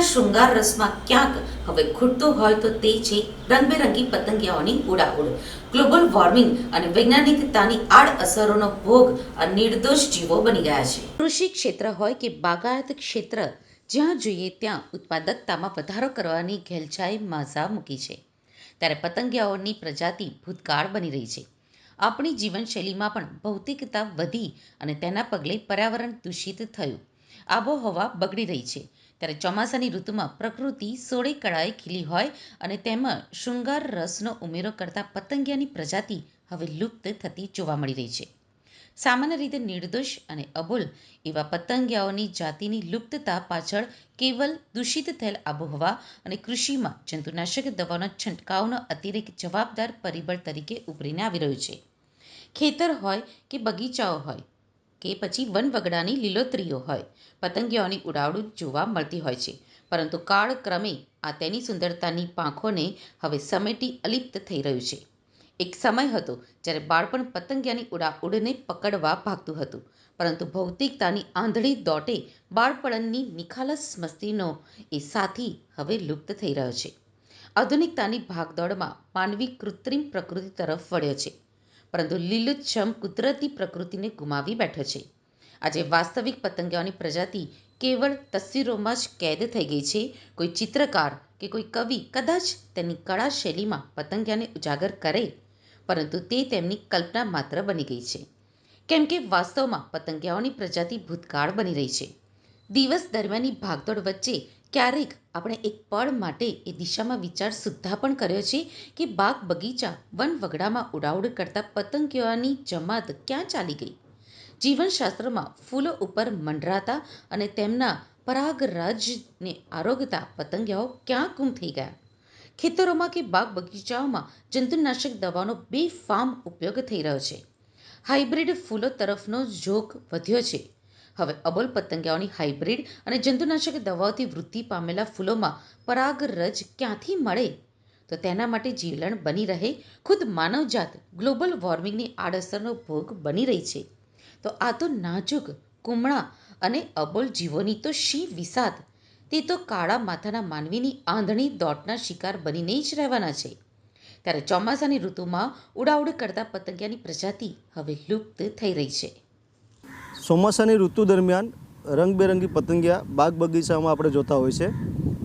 શૃંગાર રસમાં ક્યાંક? હવે ખૂટતું હોય તો તે છે રંગબેરંગી પતંગિયાઓની ઉડાઉડ ગ્લોબલ વોર્મિંગ અને વૈજ્ઞાનિકતાની આડઅસરોનો ભોગ આ નિર્દોષ જીવો બની ગયા છે. કૃષિ ક્ષેત્ર હોય કે બાગાયત ક્ષેત્ર, જ્યાં જોઈએ ત્યાં ઉત્પાદકતામાં વધારો કરવાની ઘેલછાઈ માઝા મૂકી છે. ત્યારે પતંગિયાઓની પ્રજાતિ ભૂતકાળ બની રહી છે. આપણી જીવનશૈલીમાં પણ ભૌતિકતા વધી અને તેના પગલે પર્યાવરણ દૂષિત થયું. આબોહવા બગડી રહી છે. ત્યારે ચોમાસાની ઋતુમાં પ્રકૃતિ સોળે કળાએ ખીલી હોય અને તેમાં શૃંગાર રસનો ઉમેરો કરતા પતંગિયાની પ્રજાતિ હવે લુપ્ત થતી જોવા મળી રહી છે. સામાન્ય રીતે નિર્દોષ અને અબોલ એવા પતંગિયાઓની જાતિની લુપ્તતા પાછળ કેવલ દૂષિત થયેલ આબોહવા અને કૃષિમાં જંતુનાશક દવાનો છંટકાવનો અતિરેક જવાબદાર પરિબળ તરીકે ઉભરીને આવી રહ્યું છે. ખેતર હોય કે બગીચાઓ હોય કે પછી વનવગડાની લીલોતરીઓ હોય. પતંગિયાઓની ઉડાવડું જોવા મળતી હોય છે. પરંતુ કાળક્રમે આ તેની સુંદરતાની પાંખોને હવે સમેટી અલિપ્ત થઈ રહ્યું છે. એક સમય હતો જ્યારે બાળપણ પતંગિયાની ઉડાઉડને પકડવા ભાગતું હતું. પરંતુ ભૌતિકતાની આંધળી દોટે બાળપણની નિખાલસ મસ્તીનો એ સાથી હવે લુપ્ત થઈ રહ્યો છે. આધુનિકતાની ભાગદોડમાં માનવી કૃત્રિમ પ્રકૃતિ તરફ વળ્યો છે. પરંતુ લીલુંછમ કુદરતી પ્રકૃતિને ગુમાવી બેઠો છે. આજે વાસ્તવિક પતંગિયાઓની પ્રજાતિ કેવળ તસવીરોમાં જ કેદ થઈ ગઈ છે. કોઈ ચિત્રકાર કે કોઈ કવિ કદાચ તેની કળા શૈલીમાં પતંગિયાને ઉજાગર કરે, પરંતુ તે તેમની કલ્પના માત્ર બની ગઈ છે. કેમ કે વાસ્તવમાં પતંગિયાઓની પ્રજાતિ ભૂતકાળ બની રહી છે. દિવસ દરમિયાનની ભાગદોડ વચ્ચે ક્યારેક આપણે એક પળ માટે એ દિશામાં વિચાર સુદ્ધા પણ કર્યો છે કે બાગ બગીચા વન વગડામાં ઉડાઉડ કરતા પતંગિયાઓની જમાત ક્યાં ચાલી ગઈ? જીવનશાસ્ત્રમાં ફૂલો ઉપર મંડરાતા અને તેમના પરાગરજને આરોગતા પતંગિયાઓ ક્યાં ગુમ થઈ ગયા? ખેતરોમાં કે બાગ બગીચાઓમાં જંતુનાશક દવાનો બેફામ ઉપયોગ થઈ રહ્યો છે. હાઇબ્રિડ ફૂલો તરફનો ઝોક વધ્યો છે. હવે અબોલ પતંગિયાઓની હાઇબ્રિડ અને જંતુનાશક દવાઓથી વૃદ્ધિ પામેલા ફૂલોમાં પરાગરજ ક્યાંથી મળે? તો તેના માટે જીવલણ બની રહે. ખુદ માનવજાત ગ્લોબલ વોર્મિંગની આડઅસરનો ભોગ બની રહી છે. તો આ તો નાજુક, કુમળા અને અબોલ જીવોની તો શી વિષાદ? તે તો કાળા માથાના માનવીની આંધળી દોટના શિકાર બનીને જ રહેવાના છે. ત્યારે ચોમાસાની ઋતુમાં ઉડાઉડ કરતા પતંગિયાની પ્રજાતિ હવે લુપ્ત થઈ રહી છે. ચોમાસાની ઋતુ દરમિયાન રંગબેરંગી પતંગિયા બાગ બગીચામાં આપણે જોતા હોય છે.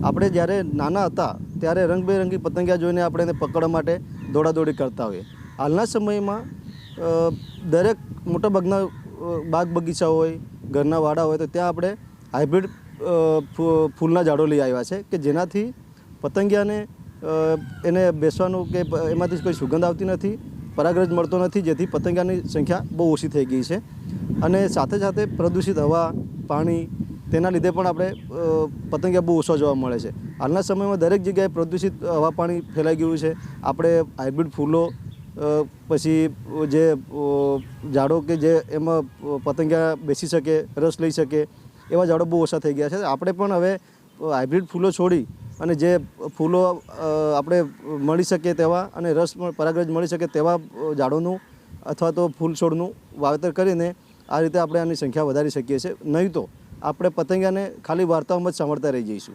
આપણે જ્યારે નાના હતા ત્યારે રંગબેરંગી પતંગિયા જોઈને આપણે એને પકડવા માટે દોડાદોડી કરતા હોઈએ. હાલના સમયમાં દરેક મોટાભાગના બાગ બગીચા હોય, ઘરના વાડા હોય તો ત્યાં આપણે હાઇબ્રિડ ફૂલના ઝાડો લઈ આવ્યા છે કે જેનાથી પતંગિયાને એને બેસવાનું કે એમાંથી કોઈ સુગંધ આવતી નથી, પરાગરજ મળતો નથી, જેથી પતંગિયાની સંખ્યા બહુ ઓછી થઈ ગઈ છે. અને સાથે સાથે પ્રદૂષિત હવા, પાણી, તેના લીધે પણ આપણે પતંગિયા બહુ ઓછા જોવા મળે છે. હાલના સમયમાં દરેક જગ્યાએ પ્રદૂષિત હવા, પાણી ફેલાઈ ગયું છે. આપણે હાઇબ્રિડ ફૂલો પછી જે ઝાડો કે જે એમાં પતંગિયા બેસી શકે, રસ લઈ શકે, એવા ઝાડો બહુ ઓછા થઈ ગયા છે. આપણે પણ હવે હાઇબ્રિડ ફૂલો છોડી અને જે ફૂલો આપણે મળી શકે તેવા અને રસ પરાગરજ મળી શકે તેવા ઝાડોનું અથવા તો ફૂલ છોડનું વાવેતર કરીને આ રીતે આપણે આની સંખ્યા વધારી શકીએ છીએ. નહીં તો આપણે પતંગિયાને ખાલી વાર્તાઓમાં જ સાંભળતા રહી જઈશું.